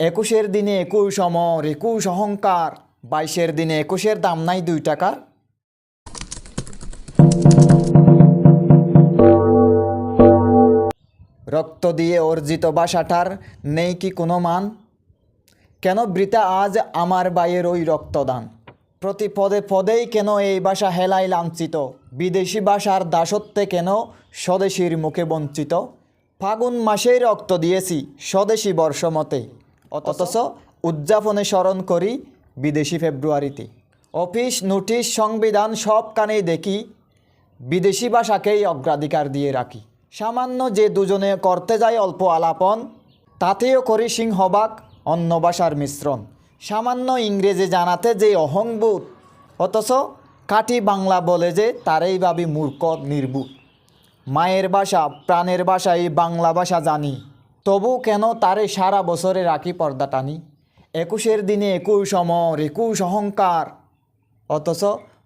একুশের দিনে একুশ অমর, একুশ অহংকার। বাইশের দিনে একুশের দাম নাই দুই টাকার। রক্ত দিয়ে অর্জিত বাসাটার নেই কি কোনো মান? কেন বৃতা আজ আমার বাইয়ের ওই রক্তদান? প্রতি পদে পদেই কেন এই ভাষা হেলাই লাঞ্ছিত? বিদেশি ভাষার দাসত্বে কেন স্বদেশীর মুখে বঞ্চিত? ফাগুন মাসেই রক্ত দিয়েছি স্বদেশী বর্ষমতে। অথচ উদযাপনে স্মরণ করি বিদেশি ফেব্রুয়ারিতে। অফিস, নোটিশ, সংবিধান সব কানেই দেখি, বিদেশি ভাষাকেই অগ্রাধিকার দিয়ে রাখি। সামান্য যে দুজনে করতে যায় অল্প আলাপন, তাতেও করি সিংহবাক অন্য ভাষার মিশ্রণ। সামান্য ইংরেজি জানাতে যে অহংবোধ, অথচ কাটি বাংলা বলে যে তারই ভাবি মূর্খ নির্বুত মায়ের ভাষা, প্রাণের ভাষা এই বাংলা ভাষা জানি। তবু কেন তারে সারা বছরে রাখি পর্দা টানি? একুশের দিনে একুশ অমর, একুশ অহংকার। অথচ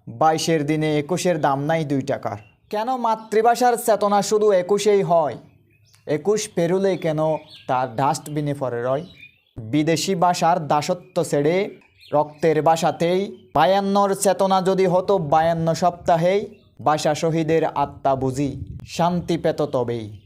বাইশের দিনে একুশের দাম নাই দুই টাকার। কেন মাতৃভাষার চেতনা শুধু একুশেই হয়? একুশ পেরুলেই কেন তার ডাস্টবিনে পড়ে রয়? বিদেশি ভাষার দাসত্ব ছেড়ে রক্তের বাসাতেই বায়ান্নর চেতনা যদি হতো বায়ান্ন সপ্তাহেই, ভাষা শহীদের আত্মা বুঝি শান্তি পেত তবেই।